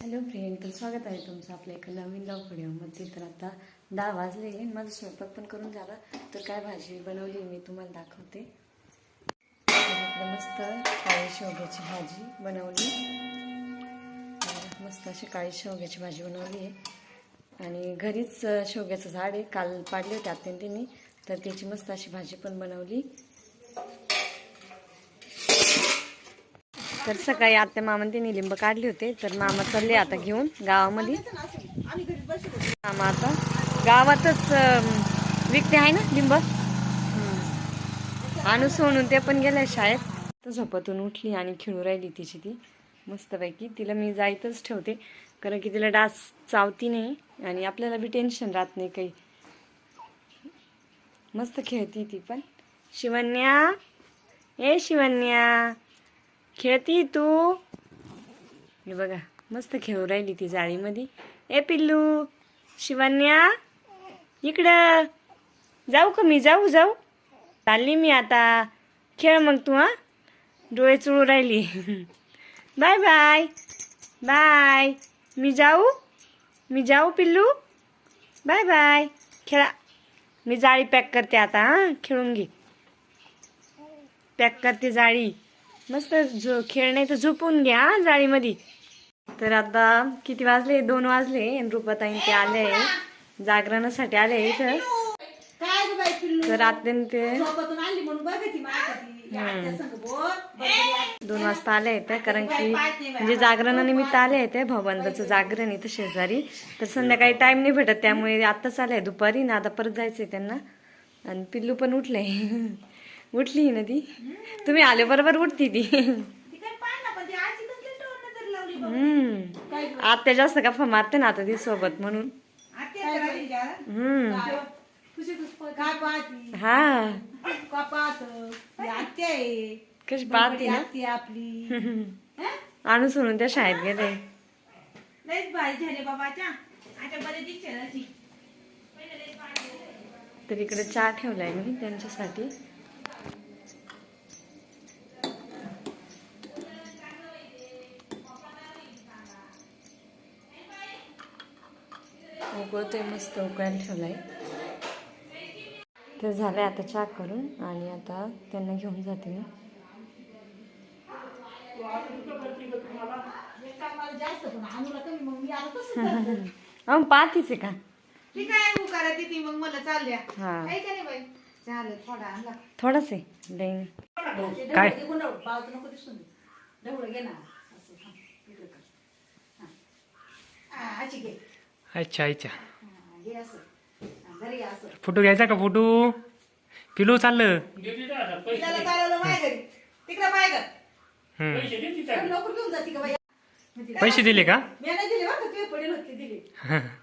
Hello friend तर स्वागत आहे तुमचं आपल्या एका नवीन लॉक व्हिडिओमध्ये तर आता दहा वाजले माझा स्वयंपाक पण करून झाला. तर काय भाजी बनवली मी तुम्हाला दाखवते. मस्त काळी शेवग्याची भाजी बनवली. मस्त अशी काळी शेवग्याची भाजी बनवली आहे. आणि घरीच शेवग्याचं झाड आहे. काल पाडले होते आत्यंतीने तर त्याची मस्त अशी भाजी पण बनवली. तर सकाळी आत्या मामाने त्यांनी लिंब काढले होते. तर मामा चालले आता घेऊन गावामध्ये. मामा आता गावातच विकते आहे ना लिंब? आणू सोडून ते पण गेलाय शाळेत. तर झोपतून उठली आणि खेळू राहिली तिची ती. मस्तपैकी तिला मी जायतच ठेवते. कारण की तिला डास चावती नाही आणि आपल्याला बी टेन्शन राहत नाही काही. मस्त खेळती ती पण. शिवन्या ए शिवन्या खेळती तू? हे बघा मस्त खेळू राहिली ती जाळीमध्ये. ए पिल्लू शिवान्या इकडं. जाऊ का मी? जाऊ जाऊ. चालली मी आता. खेळ मग तू हा? डोळे चुळू राहिली. Bye bye. बाय. मी जाऊ? मी जाऊ पिल्लू? Bye bye. खेळा. मी जाळी पॅक करते आता हां? खेळून घे. पॅक करते जाळी. मस्त झो खेळ नाही तर झोपून घ्या जाळीमध्ये. तर आता किती वाजले? दोन वाजले आणि रुपाताईन ते आले. जागरणासाठी आले इथं. तर अत्यंत ते दोन वाजता आले आहेत कारण की म्हणजे जागरणानिमित्त आले आहेत भाऊबंदाचं जागरण इथं शेजारी. तर संध्याकाळी टाइम नाही भेटत त्यामुळे आत्ताच आले दुपारी ना आता परत जायचंय त्यांना. आणि पिल्लू पण उठले. उठली ना ती. तुम्ही आले बरोबर उठती ती. हम्म. आत्या जास्त गप्पा मारते ना आता ती सोबत म्हणून. का? हम्म. हा. का कशी पाहते ना. आपली. हं? आणून सोडून त्या शाळेत गेले. तर इकडे चहा ठेवलाय मी त्यांच्यासाठी. उकळतोय मस्त उकळायला ठेवलाय. तर झालंय आता चहा करून आणि आता त्यांना घेऊन जाते मी. अहो पाहतीच आहे का? ठीक आहे उकारा ती? मग मला चालल्या. हा. आहे का नाही बाई? चालेल थोडा आणला. थोडंच आहे. लई काय? बाजू नको दिसून दे ढवळं घे ना. असं थांब, इकडं कर. हा. हा, अशी घे. अच्छा अच्छा. हा, घे असं घरी घे असं. फोटो घ्यायचा का फोटो? पिलू चाललं. तिला चालवलं माझ्या घरी. तिकडं पाय कर हम्म. लवकर घेऊन जाते का बाई? पैसे दिले का? मी नाही दिले बरं का तुझे पडेल होते दिले.